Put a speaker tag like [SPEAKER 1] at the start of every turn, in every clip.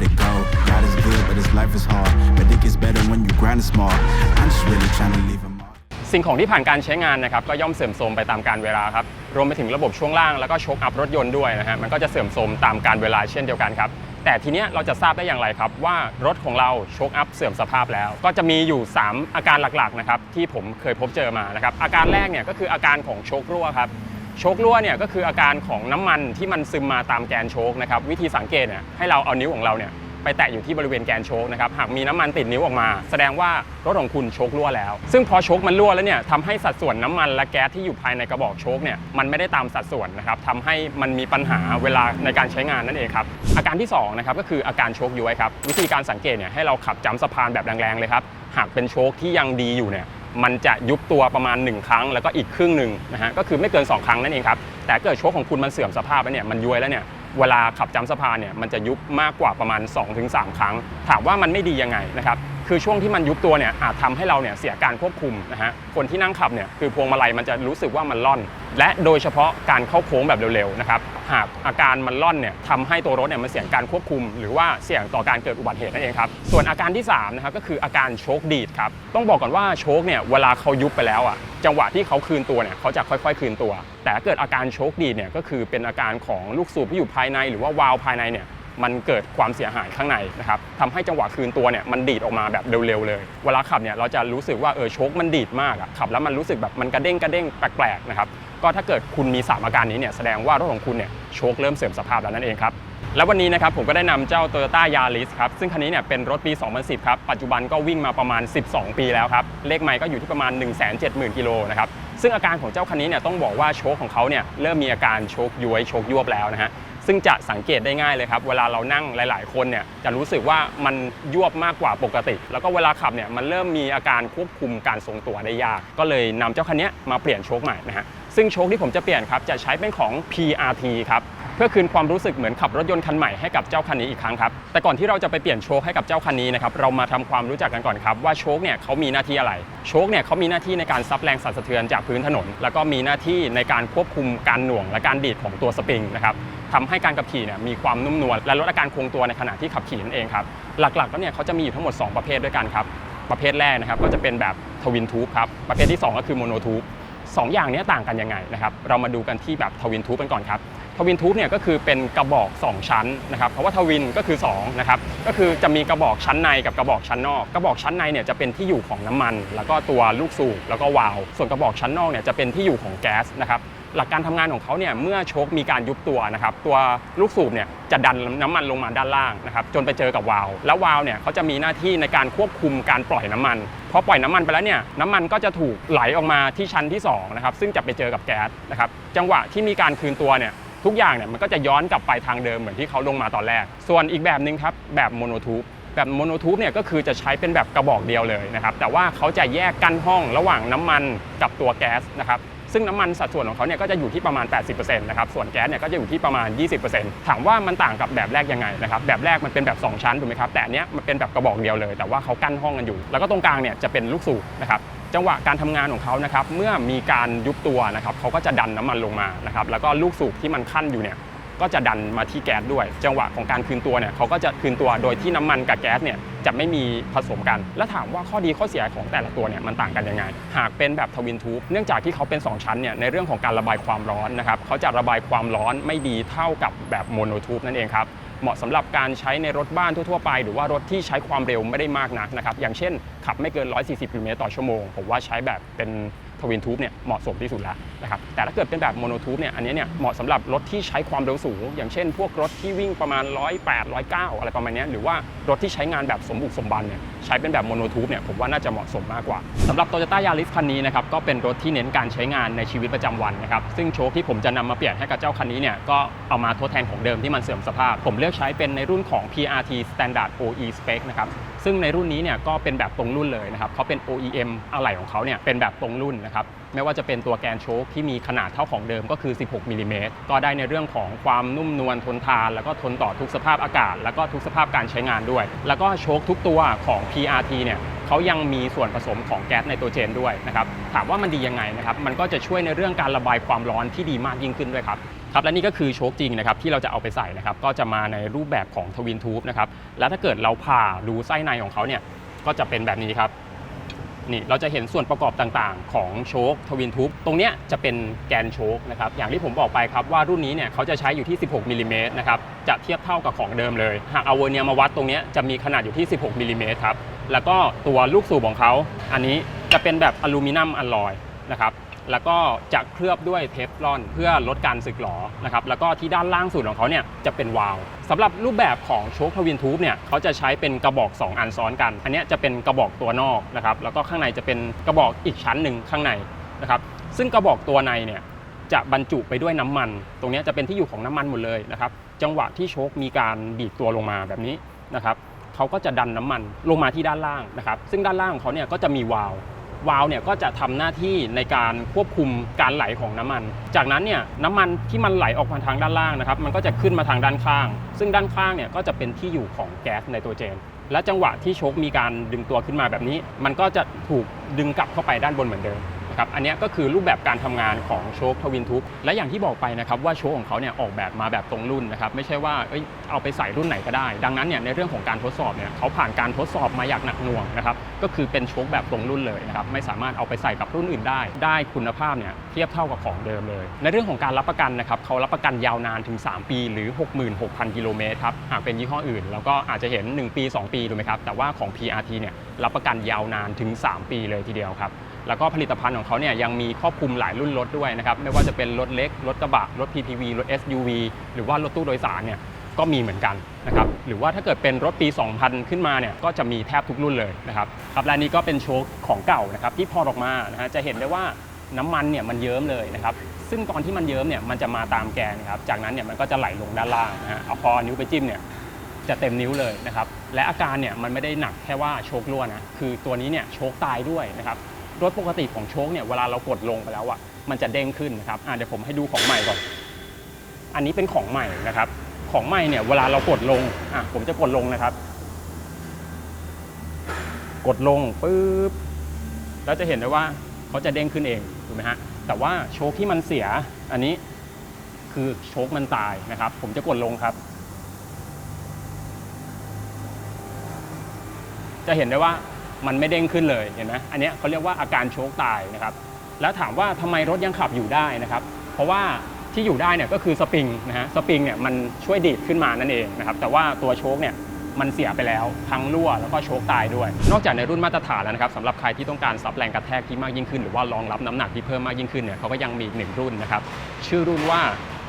[SPEAKER 1] you
[SPEAKER 2] the way that it go. God is good, but His life is hard. But it gets better when you grind it smart. I'm just really trying to leave a mark.
[SPEAKER 3] สิ่งของที่ผ่านการใช้งานนะครับก็ย่อมเสื่อมโทรมไปตามการเวลาครับรวมไปถึงระบบช่วงล่างแล้วก็โชคอัพรถยนต์ด้วยนะฮะมันก็จะเสื่อมโทรมตามการเวลาเช่นเดียวกันครับแต่ทีเนี้ยเราจะทราบได้อย่างไรครับ ว่ารถของเราโชคอัพเสื่อมสภาพแล้ว ก็จะมีอยู่ 3 อาการหลักๆนะครับที่ผมเคยพบเจอมานะครับอาการแรกเนี่ยก็คืออาการของโชครั่วครับ โชครั่วเนี่ยก็คืออาการของน้ำมันที่มันซึมมาตามแกนโชคนะครับวิธีสังเกตเนี่ยให้เราเอานิ้วของเราเนี่ยไปแตะอยู่ที่บริเวณแกนโชคนะครับหากมีน้ำมันติดนิ้วออกมา แสดงว่ารถของคุณโชครั่วแล้ว ซึ่งพอโชคมันรั่วแล้วเนี่ยทำให้สัดส่วนน้ำมันและแก๊สที่อยู่ภายในกระบอกโชคเนี่ยมันไม่ได้ตามสัดส่วนนะครับทำให้มันมีปัญหาเวลาในการใช้งานนั่นเองครับอาการที่สองนะครับก็คืออาการโชคย้วยครับวิธีการสังเกตเนี่ยให้เราขับจำสะพานแบบแรงๆเลยครับหากเป็นโชคที่ยังดีอยู่เนี่ย มันจะยุบตัวประมาณ 1 ครั้ง แล้วก็อีกครึ่งหนึ่งนะฮะก็คือไม่เกิน 2 ครั้งนั่นเองครับแต่เกิดโชคของคุณมันเสื่อมสภาพแล้วเนี่ยมันย้วยแล้วเนี่ยเวลาขับจำสะพานเนี่ยมันจะยุบมากกว่าประมาณ 2-3 ครั้ง ถามว่ามันไม่ดียังไงนะครับ คือช่วงที่มันยุบตัวเนี่ยอาจทำให้เราเนี่ยเสียการควบคุมนะฮะคนที่นั่งขับเนี่ยคือพวงมาลัยมันจะรู้สึกว่ามันล่อน และโดยเฉพาะการเข้าโค้งแบบเร็วๆนะครับหากอาการมันล่อนเนี่ยทำให้ตัวรถเนี่ยมันเสี่ยงการควบคุม หรือว่าเสี่ยงต่อการเกิดอุบัติเหตุนั่นเองครับส่วนอาการที่3นะครับก็คืออาการโชคดีดครับต้องบอกก่อนว่าโชคเนี่ยเวลาเขายุบไปแล้วอะจังหวะที่เขาคืนตัวเนี่ยเขาจะค่อยๆ คืนตัว แต่เกิดอาการโชคดีดเนี่ยก็คือเป็นอาการของลูกสูบที่อยู่ภายในหรือว่าวาล์วภายในเนี่ย มันเกิดความเสียหายข้างในนะครับทำให้จังหวะคืนตัวเนี่ยมันดีดออกมาแบบเร็วๆเลย เวลาขับเนี่ยเราจะรู้สึกว่าเออโชคมันดีดมากอะขับแล้วมันรู้สึกแบบมันกระเด้งกระเด้งแปลกๆนะครับก็ถ้าเกิดคุณมี 3 อาการนี้เนี่ยแสดงว่ารถของคุณเนี่ยโชคเริ่มเสื่อมสภาพแล้วนั่นเองครับแล้ววันนี้นะครับผมก็ได้นำเจ้า Toyota Yaris ครับซึ่งคันนี้เนี่ยเป็นรถปี 2010 ครับ ปัจจุบันก็วิ่งมาประมาณ 12 ปีแล้วครับ เลขไมล์ก็อยู่ที่ประมาณ 170,000 กิโลนะครับซึ่งอาการของเจ้าคันนี้เนี่ยต้องบอกว่าโชคของเขาเนี่ยเริ่มมีอาการโชคย้วยโชคยวบแล้วนะฮะ ซึ่งจะสังเกตได้ง่ายเลยครับ เวลาเรานั่งหลาย ๆ คนเนี่ยจะรู้สึกว่ามันยวบมากกว่าปกติ แล้วก็เวลาขับเนี่ยมันเริ่มมีอาการควบคุมการทรงตัวได้ยาก ก็เลยนำเจ้าคันนี้มาเปลี่ยนโชคใหม่นะฮะซึ่งโชคที่ผมจะเปลี่ยนครับจะใช้เป็นของ PRT ครับเพื่อคืนความรู้สึกเหมือนขับรถยนต์คันใหม่ให้กับเจ้าคันนี้อีกครั้งครับแต่ก่อนที่เราจะไปเปลี่ยนโชคให้กับเจ้าคันนี้นะครับเรามาทำความรู้จักกันก่อนครับว่าโชคเนี่ยเขามีหน้าที่อะไร โชคเนี่ยเขามีหน้าที่ในการซับแรงสั่นสะเทือนจากพื้นถนน แล้วก็มีหน้าที่ในการควบคุมการหน่วงและการดีดของตัวสปริงนะครับ ทำให้การขับขี่เนี่ยมีความนุ่มนวลและลดอาการคงตัวในขณะที่ขับขี่นั่นเองครับหลักๆแล้วเนี่ยเขาจะมีอยู่ทั้งหมด 2 ประเภทด้วยกันครับประเภทแรกนะครับก็จะเป็นแบบทวินทูบครับประเภทที่ 2 ก็คือโมโนทูบสองอย่างนี้ต่างกันยังไงนะครับเรามาดูกันที่แบบทวินทูบกันก่อนครับทวินทูบเนี่ยก็คือเป็นกระบอก 2 ชั้นนะครับเพราะว่าทวินก็คือ2นะครับก็คือจะมีกระบอกชั้นในกับกระบอกชั้นนอก กระบอกชั้นในเนี่ยจะเป็นที่อยู่ของน้ำมัน แล้วก็ตัวลูกสูบแล้วก็วาล์วส่วนกระบอกชั้นนอกเนี่ยจะเป็นที่อยู่ของแก๊สนะครับ หลักการทำงานของเขาเนี่ยเมื่อโชคมีการยุบตัวนะครับตัวลูกสูบเนี่ยจะดันน้ำมันลงมาด้านล่างนะครับจนไปเจอกับวาล์วแล้ววาล์วเนี่ยเขาจะมีหน้าที่ในการควบคุมการปล่อยน้ำมันพอปล่อยน้ำมันไปแล้วเนี่ยน้ำมันก็จะถูกไหลออกมาที่ชั้นที่2นะครับซึ่งจะไปเจอกับแก๊สนะครับจังหวะที่มีการคืนตัวเนี่ยทุกอย่างเนี่ยมันก็จะย้อนกลับไปทางเดิมเหมือนที่เขาลงมาตอนแรก ส่วนอีกแบบหนึ่งครับแบบโมโนทูบแบบโมโนทูบเนี่ยก็คือจะใช้เป็นแบบกระบอกเดียวเลยนะครับแต่ว่าเขาจะแยกกั้นห้องระหว่างน้ำมันกับตัวแก๊สนะครับ ซึ่งน้ำมันสัดส่วนของเขาเนี่ยก็จะอยู่ที่ประมาณ 80%นะครับส่วนแก๊สเนี่ยก็จะอยู่ที่ประมาณ 20%ถามว่ามันต่างกับแบบแรกยังไงนะครับแบบแรกมันเป็นแบบ 2 ชั้นถูกไหมครับแต่อันเนี้ยมันเป็นแบบกระบอกเดียวเลย แต่ว่าเขากั้นห้องกันอยู่ แล้วก็ตรงกลางเนี่ยจะเป็นลูกสูบนะครับจังหวะการทำงานของเขานะครับเมื่อมีการยุบตัวนะครับเขาก็จะดันน้ำมันลงมานะครับแล้วก็ลูกสูบที่มันขั้นอยู่เนี่ย ก็จะดันมาที่แก๊สด้วย จังหวะของการคืนตัวเนี่ยเขาก็จะคืนตัวโดยที่น้ำมันกับแก๊สเนี่ยจะไม่มีผสมกัน แล้วถามว่าข้อดีข้อเสียของแต่ละตัวเนี่ยมันต่างกันยังไง หากเป็นแบบทวินทูบเนื่องจากที่เขาเป็น 2 ชั้นเนี่ยในเรื่องของการระบายความร้อนนะครับเขาจะระบายความร้อนไม่ดีเท่ากับแบบโมโนทูบนั่นเองครับเหมาะสำหรับการใช้ในรถบ้านทั่วๆไป หรือว่ารถที่ใช้ความเร็วไม่ได้มากนักนะครับอย่างเช่นขับไม่เกิน 140กิโลเมตรต่อชั่วโมงผมว่าใช้แบบเป็น ทวินทูบเนี่ยเหมาะสมที่สุดแล้วนะครับแต่ถ้าเกิดเป็นแบบโมโนทูบเนี่ยอันนี้เนี่ยเหมาะสำหรับรถที่ใช้ความเร็วสูง อย่างเช่น พวกรถที่วิ่งประมาณ 108 109 อะไรประมาณนี้หรือว่ารถที่ใช้งานแบบสมบุกสมบันเนี่ยใช้เป็นแบบโมโนทูบเนี่ยผมว่าน่าจะเหมาะสมมากกว่าสำหรับ Toyota Yaris คันนี้นะครับก็เป็นรถที่เน้นการใช้งานในชีวิตประจำวันนะครับซึ่งโชคที่ผมจะนำมาเปลี่ยนให้กับเจ้าคันนี้เนี่ยก็เอามาทดแทนของเดิมที่มันเสื่อมสภาพ ผมเลือกใช้เป็นในรุ่นของ PRT Standard OE Spec นะครับ ซึ่งในรุ่นนี้เนี่ยก็เป็นแบบตรงรุ่นเลยนะครับเขาเป็น OEM อะไหล่ของเขาเนี่ยเป็นแบบตรงรุ่นนะครับไม่ว่าจะเป็นตัวแกนโชคที่มีขนาดเท่าของเดิมก็คือ 16มิลลิเมตรก็ได้ในเรื่องของความนุ่มนวลทนทาน แล้วก็ทนต่อทุกสภาพอากาศ แล้วก็ทุกสภาพการใช้งานด้วย แล้วก็โชคทุกตัวของ PRT เนี่ยเขายังมีส่วนผสมของแก๊สไนโตรเจนด้วยนะครับถามว่ามันดียังไงนะครับมันก็จะช่วยในเรื่องการระบายความร้อนที่ดีมากยิ่งขึ้นด้วยครับ ครับและนี่ก็คือโชคจริงนะครับที่เราจะเอาไปใส่นะครับก็จะมาในรูปแบบของทวินทูบนะครับแล้วถ้าเกิดเราผ่าดูไส้ในของเขาเนี่ยก็จะเป็นแบบนี้ครับนี่เราจะเห็นส่วนประกอบต่างๆ ของโชคทวินทูบตรงเนี้ยจะเป็นแกนโชคนะครับอย่างที่ผมบอกไปครับว่ารุ่นนี้เนี่ยเขาจะใช้อยู่ที่ 16มิลลิเมตรนะครับจะเทียบเท่ากับของเดิมเลย หากเอาเวอร์เนียมาวัดตรงเนี้ยจะมีขนาดอยู่ที่ 16มิลลิเมตรครับแล้วก็ตัวลูกสูบของเขาอันนี้จะเป็นแบบอลูมิเนียมอลลอยนะครับ แล้วก็จะเคลือบด้วยเทฟลอน เพื่อลดการสึกหรอนะครับแล้วก็ที่ด้านล่างสุดของเขาเนี่ยจะเป็นวาล์วสำหรับรูปแบบของโชคทวินทูบเนี่ยเขาจะใช้เป็นกระบอก 2 อันซ้อนกัน อันนี้จะเป็นกระบอกตัวนอกนะครับแล้วก็ข้างในจะเป็นกระบอกอีกชั้นหนึ่งข้างในนะครับซึ่งกระบอกตัวในเนี่ยจะบรรจุไปด้วยน้ำมัน ตรงนี้จะเป็นที่อยู่ของน้ำมันหมดเลยนะครับจังหวะที่โชคมีการบีบตัวลงมาแบบนี้นะครับเขาก็จะดันน้ำมันลงมาที่ด้านล่างนะครับซึ่งด้านล่างของเขาเนี่ยก็จะมีวาล์ว วาล์วเนี่ยก็จะทำหน้าที่ในการควบคุมการไหลของน้ำมัน จากนั้นเนี่ยน้ำมันที่มันไหลออกมาทางด้านล่างนะครับ มันก็จะขึ้นมาทางด้านข้าง ซึ่งด้านข้างเนี่ยก็จะเป็นที่อยู่ของแก๊สไนโตรเจน และจังหวะที่โชคมีการดึงตัวขึ้นมาแบบนี้ มันก็จะถูกดึงกลับเข้าไปด้านบนเหมือนเดิม ครับอันนี้ก็คือรูปแบบการทำงานของโชคทวินทูบและอย่างที่บอกไปนะครับว่าโชคของเขาเนี่ยออกแบบมาแบบตรงรุ่นนะครับไม่ใช่ว่าเอ้ยเอาไปใส่รุ่นไหนก็ได้ ดังนั้นเนี่ยในเรื่องของการทดสอบเนี่ยเขาผ่านการทดสอบมาอย่างหนักหน่วงนะครับก็คือเป็นโชคแบบตรงรุ่นเลยนะครับไม่สามารถเอาไปใส่กับรุ่นอื่นได้ ได้คุณภาพเนี่ยเทียบเท่ากับของเดิมเลย ในเรื่องของการรับประกันนะครับเขารับประกันยาวนานถึง 3 ปีหรือ 66,000กิโลเมตรครับหากเป็นยี่ห้ออื่น แล้วก็อาจจะเห็น 1 ปี 2 ปีถูกไหมครับแต่ว่าของ PRT เนี่ยรับประกันยาวนานถึง 3 ปีเลยทีเดียวครับ แล้วก็ผลิตภัณฑ์ของเขาเนี่ยยังมีครอบคลุมหลายรุ่นรถด้วยนะครับไม่ว่าจะเป็นรถเล็ก รถกระบะ รถ PPV รถ SUV หรือว่ารถตู้โดยสารเนี่ยก็มีเหมือนกันนะครับหรือว่าถ้าเกิดเป็นรถปี 2000 ขึ้นมาเนี่ยก็จะมีแทบทุกรุ่นเลยนะครับครับและนี่ก็เป็นโชคของเก่านะครับที่พอออกมานะฮะจะเห็นได้ว่าน้ำมันเนี่ยมันเยิ้มเลยนะครับซึ่งตอนที่มันเยิ้มเนี่ยมันจะมาตามแกนครับจากนั้นเนี่ยมันก็จะไหลลงด้านล่างนะฮะเอาพอนิ้วไปจิ้มเนี่ยจะเต็มนิ้วเลยนะครับและอาการเนี่ยมันไม่ได้หนักแค่ว่าโชครั่วนะคือตัวนี้เนี่ยโชคตายด้วยนะครับ รถปกติของโชคเนี่ยเวลาเรากดลงไปแล้วอะมันจะเด้งขึ้นนะครับอะเดี๋ยวผมให้ดูของใหม่ก่อน อันนี้เป็นของใหม่นะครับ ของใหม่เนี่ยเวลาเรากดลงอะผมจะกดลงนะครับ กดลงปุ๊บแล้วจะเห็นได้ว่าเขาจะเด้งขึ้นเองถูกไหมฮะแต่ว่าโชคที่มันเสียอันนี้คือโชคมันตายนะครับ ผมจะกดลงครับ จะเห็นได้ว่า มันไม่เด้งขึ้นเลยเห็นไหมอันนี้เขาเรียกว่าอาการโชคตายนะครับ แล้วถามว่าทำไมรถยังขับอยู่ได้นะครับ เพราะว่าที่อยู่ได้เนี่ยก็คือสปริงนะฮะสปริงเนี่ยมันช่วยดีดขึ้นมานั่นเองนะครับ แต่ว่าตัวโชคเนี่ยมันเสียไปแล้วทั้งรั่วแล้วก็โชคตายด้วย นอกจากในรุ่นมาตรฐานแล้วนะครับสำหรับใครที่ต้องการซับแรงกระแทกที่มากยิ่งขึ้น หรือว่ารองรับน้ำหนักที่เพิ่มมากยิ่งขึ้นเนี่ยเขาก็ยังมีอีกหนึ่งรุ่นนะครับชื่อรุ่นว่า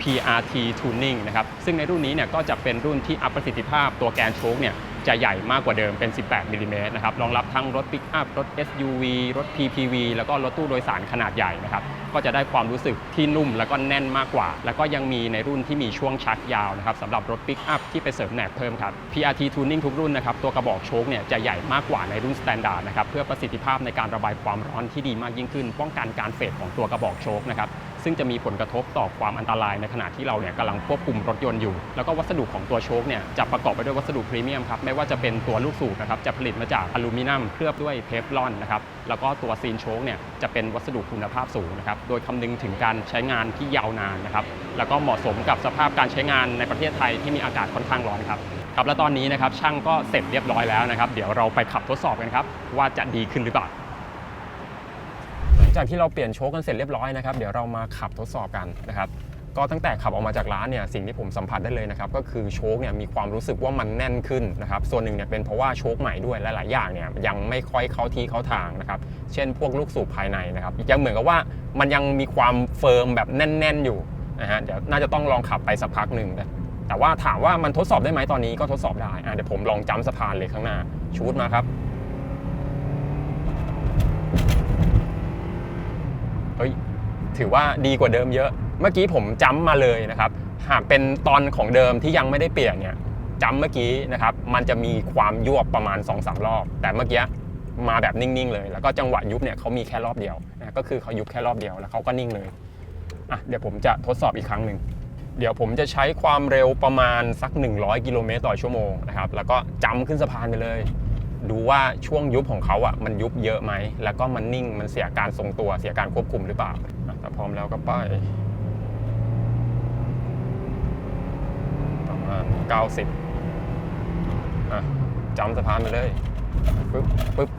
[SPEAKER 3] PRT Tuning นะครับซึ่งในรุ่นนี้เนี่ยก็จะเป็นรุ่นที่อัพประสิทธิภาพตัวแกนโชคเนี่ยจะใหญ่มากกว่าเดิมเป็น 18 มิลลิเมตรนะครับรองรับทั้งรถปิกอัพ รถ SUV รถ PPV แล้วก็รถตู้โดยสารขนาดใหญ่นะครับก็จะได้ความรู้สึกที่นุ่มแล้วก็แน่นมากกว่า แล้วก็ยังมีในรุ่นที่มีช่วงชักยาวนะครับสำหรับรถปิกอัพที่ไปเสริมแหนบเพิ่มครับ PRT Tuning ทุกรุ่นนะครับตัวกระบอกโชคเนี่ยจะใหญ่มากกว่าในรุ่น Standard นะครับเพื่อประสิทธิภาพในการระบายความร้อนที่ดีมากยิ่งขึ้น ป้องกันการเฟดของตัวกระบอกโชคนะครับ ซึ่งจะมีผลกระทบต่อความอันตรายในขณะที่เราเนี่ยกำลังควบคุมรถยนต์อยู่ แล้วก็วัสดุของตัวโชคเนี่ยจะประกอบไปด้วยวัสดุพรีเมียมครับไม่ว่าจะเป็นตัวลูกสูบนะครับจะผลิตมาจากอลูมิเนียมเคลือบด้วยเทฟลอนนะครับแล้วก็ตัวซีนโชคเนี่ยจะเป็นวัสดุคุณภาพสูงนะครับโดยคำนึงถึงการใช้งานที่ยาวนานนะครับแล้วก็เหมาะสมกับสภาพการใช้งานในประเทศไทยที่มีอากาศค่อนข้างร้อนครับครับและตอนนี้นะครับช่างก็เสร็จเรียบร้อยแล้วนะครับ เดี๋ยวเราไปขับทดสอบกันครับ ว่าจะดีขึ้นหรือเปล่า จากที่เราเปลี่ยนโชคกันเสร็จเรียบร้อยนะครับเดี๋ยวเรามาขับทดสอบกันนะครับก็ตั้งแต่ขับออกมาจากร้านเนี่ยสิ่งที่ผมสัมผัสได้เลยนะครับก็คือโชคเนี่ยมีความรู้สึกว่ามันแน่นขึ้นนะครับส่วนหนึ่งเนี่ยเป็นเพราะว่าโชคใหม่ด้วยหลายๆอย่างเนี่ยยังไม่ค่อยเข้าที่เข้าทางนะครับเช่นพวกลูกสูบภายในนะครับยังเหมือนกับว่ามันยังมีความเฟิร์มแบบแน่น ๆอยู่นะฮะเดี๋ยวน่าจะต้องลองขับไปสักพักหนึ่งแต่ว่าถามว่ามันทดสอบได้ไหมตอนนี้ก็ทดสอบได้อะเดี๋ยวผมลองจำสะพานเลยข้างหน้าชูดมาครับ เฮ้ย ถือว่าดีกว่าเดิมเยอะ เมื่อกี้ผมจำมาเลยนะครับ หากเป็นตอนของเดิมที่ยังไม่ได้เปลี่ยนเนี่ยจำเมื่อกี้นะครับ มันจะมีความยวบประมาณ2อสรอบ แต่เมื่อกี้มาแบบนิ่ง ๆ เลย แล้วก็จังหวะยุบเนี่ยเขามีแค่รอบเดียวนะก็คือเขายุบแค่รอบเดียวแล้วเขาก็นิ่งเลยอะเดี๋ยวผมจะทดสอบอีกครั้งหนึ่งเดี๋ยวผมจะใช้ความเร็วประมาณสัก 100 กิโลเมตรต่อชั่วโมงนะครับ แล้วก็จำขึ้นสะพานไปเลย ดูว่าช่วงยุบของเขาอะมันยุบเยอะไหม แล้วก็มันนิ่งมันเสียการทรงตัวเสียการควบคุมหรือเปล่าอะถ้าพร้อมแล้วก็ไปประมาณ90อะจำสะพานไปเลยปึ๊บปึ๊บ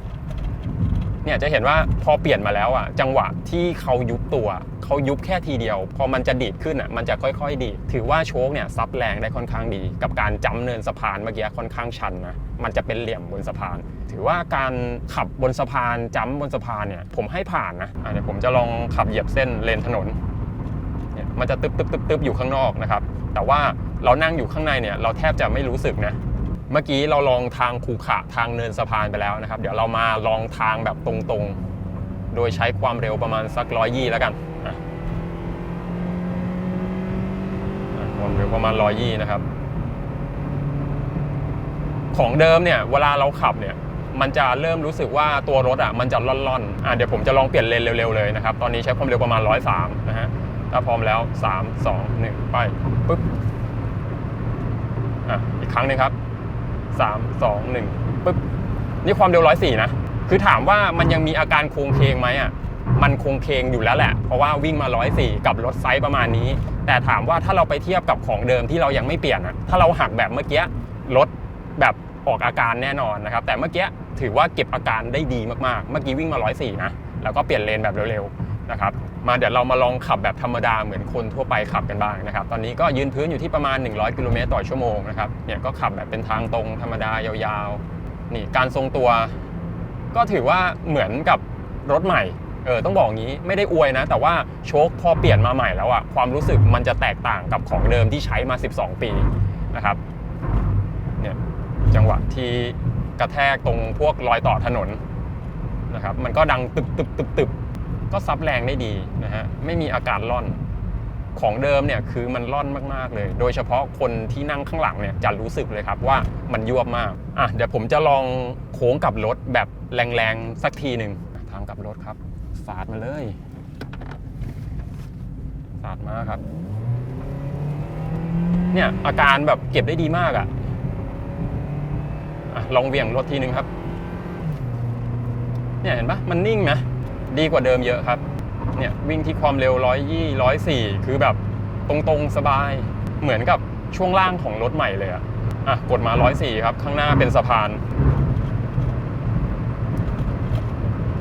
[SPEAKER 3] เนี่ยจะเห็นว่าพอเปลี่ยนมาแล้วอะจังหวะที่เขายุบตัวเขายุบแค่ทีเดียว พอมันจะดีดขึ้นอะมันจะค่อยๆ ดีดถือว่าโชคเนี่ยซับแรงได้ค่อนข้างดี กับการจำเนินสะพานเมื่อกี้ค่อนข้างชันนะมันจะเป็นเหลี่ยมบนสะพาน ถือว่าการขับบนสะพานจำบนสะพานเนี่ยผมให้ผ่านนะเดี๋ยวผมจะลองขับเหยียบเส้นเลนถนนเนี่ยมันจะตึบตึบตึบตึบอยู่ข้างนอกนะครับแต่ว่าเรานั่งอยู่ข้างในเนี่ยเราแทบจะไม่รู้สึกนะ เมื่อกี้เราลองทางขูขระทางเนินสะพานไปแล้วนะครับ เดี๋ยวเรามาลองทางแบบตรงๆ โดยใช้ความเร็วประมาณสักร้อยยี่แล้วกันความเร็วประมาณร้อยยี่นะครับ ของเดิมเนี่ยเวลาเราขับเนี่ยมันจะเริ่มรู้สึกว่าตัวรถอะมันจะล่อนๆอะเดี๋ยวผมจะลองเปลี่ยนเลนเร็วๆเลยนะครับ ตอนนี้ใช้ความเร็วประมาณ 103 นะฮะ ถ้าพร้อมแล้ว 3 2 1 ไป ปึ๊บ อะ อีกครั้งหนึงครับ 3 2 1ปึ๊บนี่ความเร็ว104นะ คือถามว่ามันยังมีอาการโครงเคงไหมอะมันโคงเคงอยู่แล้วแหละ เพราะว่าวิ่งมา 104 กับรถไซส์ประมาณนี้ แต่ถามว่าถ้าเราไปเทียบกับของเดิมที่เรายังไม่เปลี่ยนอะถ้าเราหักแบบเมื่อกี้รถแบบออกอาการแน่นอนนะครับ แต่เมื่อกี้ถือว่าเก็บอาการได้ดีมากๆ เมื่อกี้วิ่งมา 104 นะ แล้วก็เปลี่ยนเลนแบบเร็วๆ นะครับมาเดี๋ยวเรามาลองขับแบบธรรมดาเหมือนคนทั่วไปขับกันบ้างนะครับ ตอนนี้ก็ยืนพื้นอยู่ที่ประมาณ 100 กิโลเมตรต่อชั่วโมงนะครับเนี่ยก็ขับแบบเป็นทางตรงธรรมดายาวๆนี่การทรงตัว ก็ถือว่าเหมือนกับรถใหม่เออต้องบอกงี้ไม่ได้อวยนะ แต่ว่าโชคพอเปลี่ยนมาใหม่แล้วอะความรู้สึกมันจะแตกต่างกับของเดิมที่ใช้มา 12 ปีนะครับเนี่ยจังหวะที่กระแทกตรงพวกรอยต่อถนนนะครับมันก็ดังตึบตึบตึบตึบ ก็ซับแรงได้ดีนะฮะไม่มีอาการล่อนของเดิมเนี่ยคือมันล่อนมากๆเลย โดยเฉพาะคนที่นั่งข้างหลังเนี่ยจะรู้สึกเลยครับว่ามันยวบมากอะเดี๋ยวผมจะลองโค้งกลับรถแบบแรงๆสักทีหนึ่งทางกลับรถครับสาดมาเลยสาดมาครับ เนี่ยอาการแบบเก็บได้ดีมากอะ่ะอะลองเวี่ยงรถทีหนึ่งครับ เนี่ยเห็นปะมันนิ่งนะ ดีกว่าเดิมเยอะครับ เนี่ยวิ่งที่ความเร็วร้อยยี่ร้อยสี่คือแบบตรงๆสบาย เหมือนกับช่วงล่างของรถใหม่เลยอะอะกดมาร้อยสี่ครับ ข้างหน้าเป็นสะพาน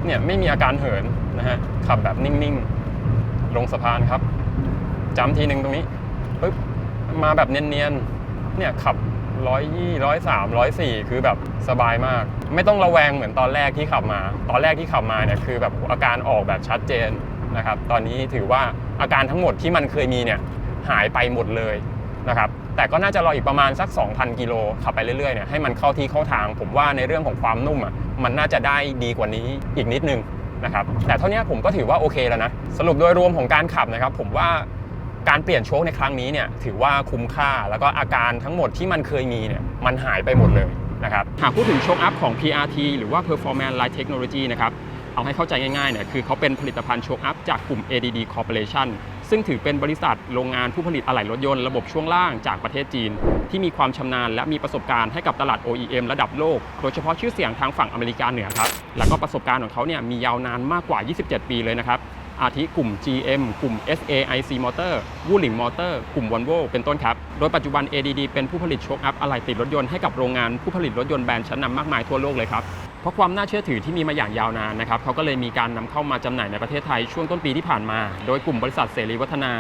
[SPEAKER 3] เนี่ยไม่มีอาการเหินนะฮะ ขับแบบนิ่งๆ ลงสะพานครับจำทีหนึ่งตรงนี้ปึ๊บมาแบบเนียนๆ เนี่ยขับ ร้อยยี่ร้อยสามร้อยสี่คือแบบสบายมาก ไม่ต้องระแวงเหมือนตอนแรกที่ขับมา ตอนแรกที่ขับมาเนี่ยคือแบบอาการออกแบบชัดเจนนะครับตอนนี้ถือว่าอาการทั้งหมดที่มันเคยมีเนี่ยหายไปหมดเลยนะครับแต่ก็น่าจะรออีกประมาณสัก 2,000 กิโลขับไปเรื่อยๆเนี่ยให้มันเข้าที่เข้าทาง ผมว่าในเรื่องของความนุ่มอะมันน่าจะได้ดีกว่านี้อีกนิดนึงนะครับแต่เท่านี้ผมก็ถือว่าโอเคแล้วนะ สรุปโดยรวมของการขับนะครับ ผมว่า การเปลี่ยนโชคในครั้งนี้เนี่ยถือว่าคุ้มค่าแล้วก็อาการทั้งหมดที่มันเคยมีเนี่ยมันหายไปหมดเลยนะครับหากพูดถึงโชคอัพของ PRT หรือว่า Performance Light Technology นะครับเอาให้เข้าใจง่ายๆเนี่ยคือเขาเป็นผลิตภัณฑ์โชคอัพจากกลุ่ม ADD Corporation ซึ่งถือเป็นบริษัทโรงงานผู้ผลิตอะไหล่รถยนต์ระบบช่วงล่างจากประเทศจีน ที่มีความชำนาญและมีประสบการณ์ให้กับตลาด OEM ระดับโลก โดยเฉพาะชื่อเสียงทางฝั่งอเมริกาเหนือครับ แล้วก็ประสบการณ์ของเขาเนี่ยมียาวนานมากกว่า 27 ปีเลยนะครับ อาทิกลุ่ม GM กลุ่ม SAIC Motor วูหลิงมอเตอร์กลุ่ม Volvo เป็นต้นครับ โดยปัจจุบัน ADD เป็นผู้ผลิตโชคอัพอะไหล่ติดรถยนต์ให้กับโรงงานผู้ผลิตรถยนต์แบรนด์ชั้นนำมากมายทั่วโลกเลยครับเพราะความน่าเชื่อถือที่มีมาอย่างยาวนานนะครับเขาก็เลยมีการนำเข้ามาจำหน่ายในประเทศไทยช่วงต้นปีที่ผ่านมา โดยกลุ่มบริษัทเสรีวัฒนา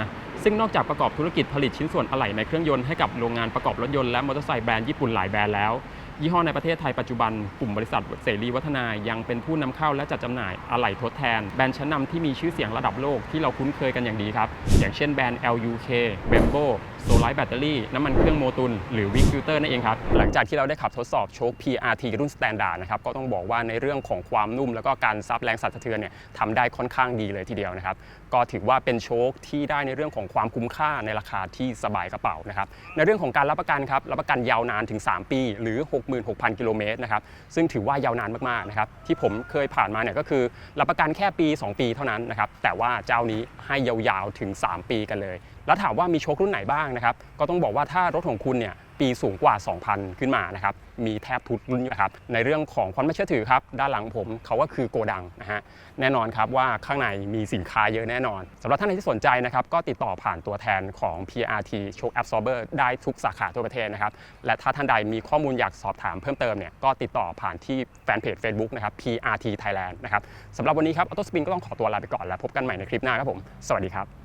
[SPEAKER 3] ซึ่งนอกจากประกอบธุรกิจผลิตชิ้นส่วนอะไหล่ในเครื่องยนต์ให้กับโรงงานประกอบรถยนต์และมอเตอร์ไซค์แบรนด์ญี่ปุ่นหลายแบรนด์แล้ว ยี่ห้อในประเทศไทยปัจจุบันกลุ่มบริษัทเสรีวัฒนายังเป็นผู้นำเข้าและจัดจำหน่ายอะไหล่ทดแทน แบรนด์ชั้นนำที่มีชื่อเสียงระดับโลกที่เราคุ้นเคยกันอย่างดีครับ อย่างเช่นแบรนด์ LUK, Brembo, โซลาร์แบตเตอรี่น้ำมันเครื่องโมตุลหรือวิกฟิลเตอร์นั่นเองครับ หลังจากที่เราได้ขับทดสอบโชค PRT รุ่น Standard นะครับก็ต้องบอกว่าในเรื่องของความนุ่ม แล้วก็การซับแรงสั่นสะเทือนเนี่ยทำได้ค่อนข้างดีเลยทีเดียวนะครับก็ถือว่าเป็นโชคที่ได้ในเรื่องของความคุ้มค่าในราคาที่สบายกระเป๋านะครับในเรื่องของการรับประกันครับรับประกันยาวนานถึง 3 ปี หรือ 66,000 กิโลเมตรนะครับซึ่งถือว่ายาวนานมากๆนะครับที่ผมเคยผ่านมาเนี่ยก็คือรับประกันแค่ปี 2 ปีเท่านั้นนะครับแต่ว่าเจ้านี้ให้ยาวๆถึง 3 ปีกันเลย แล้วถามว่ามีโชครุ่นไหนบ้างนะครับ ก็ต้องบอกว่าถ้ารถของคุณเนี่ยปีสูงกว่า 2,000 ขึ้นมานะครับ มีแทบทุกรุ่นนะครับ ในเรื่องของความไม่เชื่อถือครับ ด้านหลังผมเขาก็คือโกดังนะฮะ แน่นอนครับว่าข้างในมีสินค้าเยอะแน่นอน สำหรับท่านใดที่สนใจนะครับ ก็ติดต่อผ่านตัวแทนของ PRT Choke Absorber ได้ทุกสาขาทั่วประเทศนะครับ และถ้าท่านใดมีข้อมูลอยากสอบถามเพิ่มเติมเนี่ย ก็ติดต่อผ่านที่แฟนเพจ Facebook นะครับ PRT Thailand นะครับสำหรับวันนี้ครับ Auto Spin ก็ต้องขอตัวลาไปก่อนแล้วพบกันใหม่ในคลิปหน้าครับผม สวัสดีครับ